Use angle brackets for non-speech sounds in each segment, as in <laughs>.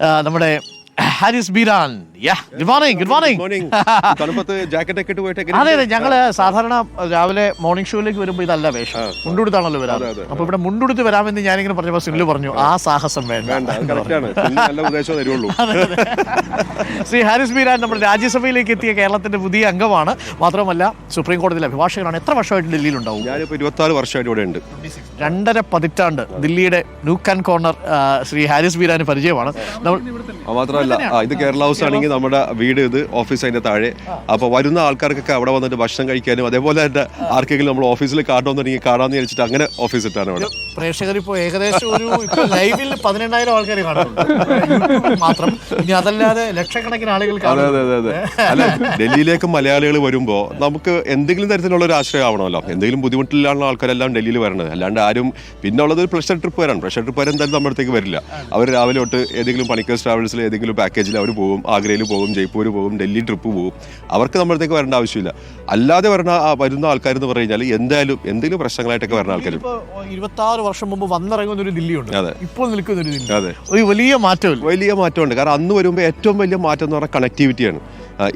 നമ്മുടെ Haris Beeran. Yeah good morning good morning തണുപ്പത്ത് jacket ഒക്കെ ഇട്ട് പോയിട്ട് അതെ അതെ ഞങ്ങൾ സാധാരണ രാവിലെ മോർണിംഗ് ഷോയിലേക്ക് വരുമ്പോ ഇതല്ല വേഷം. മുണ്ടുടുത്താണല്ലോ വരാം. അപ്പൊ ഇവിടെ മുണ്ടുടുത്ത് വരാമെന്ന് ഞാനിങ്ങനെ പറഞ്ഞപ്പോ സിനിമ പറഞ്ഞു ആ. സാഹസം വേണ്ട. <laughs> ശ്രീ ഹാരിസ് ബീരാൻ നമ്മുടെ രാജ്യസഭയിലേക്ക് എത്തിയ കേരളത്തിന്റെ പുതിയ അംഗമാണ്. മാത്രമല്ല സുപ്രീം കോടതിയിലെ അഭിഭാഷകനാണ്. എത്ര വർഷമായിട്ട് ഡൽഹിയിൽ ഉണ്ടാവും? വർഷമായിട്ട് ഇവിടെ ഉണ്ട്. രണ്ടര പതിറ്റാണ്ട് ദില്ലിയുടെ nook and corner Shri Haris ബീരാന് പരിചയമാണ്. മാത്രമല്ല ഇത് കേരള ഹൗസ് ആണെങ്കിൽ നമ്മുടെ വീട് ഇത് ഓഫീസ് അതിന്റെ താഴെ. അപ്പോൾ വരുന്ന ആൾക്കാർക്കൊക്കെ അവിടെ വന്നിട്ട് ഭക്ഷണം കഴിക്കാനും അതേപോലെ തന്നെ ആർക്കെങ്കിലും നമ്മൾ ഓഫീസിൽ കാണണമെന്നുണ്ടെങ്കിൽ കാണാമെന്ന് വിചാരിച്ചിട്ട് അങ്ങനെ ഓഫീസ് ഇട്ടാണ് അവിടെ. പ്രേക്ഷകർ ഇപ്പോൾ ഏകദേശം ഒരു ലൈവിൽ പതിനെണ്ണായിരം ആൾക്കാർ കാണുന്നുണ്ട്. മാത്രം. ഇനി അതല്ലാതെ ലക്ഷക്കണക്കിന് ആളുകൾ അതെ അതെ അതെ അതെ. അല്ല ഡൽഹിയിലേക്ക് മലയാളികൾ വരുമ്പോൾ നമുക്ക് എന്തെങ്കിലും തരത്തിലുള്ള ഒരു ആശ്രയം ആവണമല്ലോ. എന്തെങ്കിലും ബുദ്ധിമുട്ടിലാണ് ആൾക്കാരെല്ലാം ഡൽഹിയിൽ വരണത് അല്ലാണ്ട് ആരും പിന്നെ ഉള്ളത് പ്രഷർ ട്രിപ്പ് വരാൻ പ്രഷർ ട്രിപ്പ് വരാൻ എന്തായാലും നമ്മുടെ അടുത്തേക്ക് വരില്ല. അവർ രാവിലെ തൊട്ട് ഏതെങ്കിലും പണിക്കേഴ്സ് ട്രാവൽസിൽ ഏതെങ്കിലും പാക്കേജിൽ അവർ പോകും ആഗ്രയിൽ പോകും ജയ്പൂർ പോകും ഡൽഹി ട്രിപ്പ് പോകും അവർക്ക് നമ്മളത്തേക്ക് വരേണ്ട ആവശ്യമില്ല. അല്ലാതെ വരുന്ന വരുന്ന ആൾക്കാർ എന്ന് പറഞ്ഞു കഴിഞ്ഞാൽ എന്തായാലും എന്തെങ്കിലും പ്രശ്നങ്ങളായിട്ടൊക്കെ വരുന്ന ആൾക്കാർ ഇരുപത്തി ആറ് വർഷം മുമ്പ് വന്നിറങ്ങുന്ന ഒരു ദില്ലിയുണ്ട്. അതെ. ഇപ്പോൾ നിൽക്കുന്ന ഒരു ദില്ലി. അതെ. ഒരു വലിയ മാറ്റം വലിയ മാറ്റമുണ്ട്. കാരണം അന്ന് വരുമ്പോൾ ഏറ്റവും വലിയ മാറ്റം എന്ന് പറഞ്ഞാൽ കണക്ടിവിറ്റിയാണ്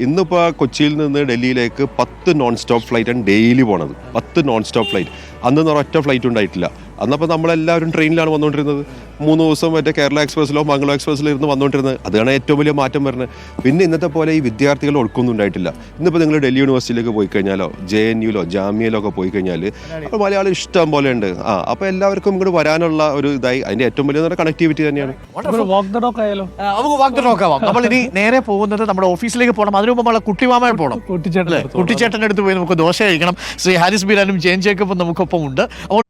ഇന്നിപ്പോൾ കൊച്ചിയിൽ നിന്ന് ഡൽഹിയിലേക്ക് പത്ത് നോൺ സ്റ്റോപ്പ് ഫ്ലൈറ്റാണ് ഡെയിലി പോണത്. പത്ത് നോൺ സ്റ്റോപ്പ് ഫ്ലൈറ്റ് അന്ന് ഒറ്റ ഫ്ലൈറ്റ് ഉണ്ടായിട്ടില്ല. അന്നപ്പോൾ നമ്മളെല്ലാവരും ട്രെയിനിലാണ് വന്നുകൊണ്ടിരുന്നത്. മൂന്ന് ദിവസം മറ്റേ കേരള എക്സ്പ്രസ്സിലോ മംഗളോ എക്സ്പ്രസ്സിലോ ഇരുന്ന് വന്നുകൊണ്ടിരുന്നത്. അതാണ് ഏറ്റവും വലിയ മാറ്റം വരുന്നത്. പിന്നെ ഇന്നത്തെ പോലെ ഈ വിദ്യാർത്ഥികൾ ഒഴുക്കൊന്നും ഉണ്ടായിട്ടില്ല. ഇന്നിപ്പോൾ നിങ്ങൾ ഡൽഹി യൂണിവേഴ്സിറ്റിയിലേക്ക് പോയി കഴിഞ്ഞാലോ ജെ എൻ യുലോ ജാമ്യയിലോ ഒക്കെ പോയി കഴിഞ്ഞാൽ അപ്പോൾ മലയാളം ഇഷ്ടം പോലെ ഉണ്ട്. ആ അപ്പോൾ എല്ലാവർക്കും ഇങ്ങോട്ട് വരാനുള്ള ഒരു ഇതായി. അതിന്റെ ഏറ്റവും വലിയ കണക്ടിവിറ്റി തന്നെയാണ്. വാക്ക് ടോക്ക് നോക്കാം നമ്മൾ ഇനി നേരെ പോകുന്നത് നമ്മുടെ ഓഫീസിലേക്ക് പോകണം. അതിനു മുമ്പ് നമ്മളെ കുട്ടിമാമയെ പോകണം. കുട്ടിച്ചേട്ടൻ കുട്ടിച്ചേട്ടന്റെ അടുത്ത് പോയി നമുക്ക് ദോശ കഴിക്കണം. ശ്രീ ഹാരിസ് ബീരാനും ജെയിൻ ജേക്കബും നമുക്കൊപ്പം ഉണ്ട് അപ്പോൾ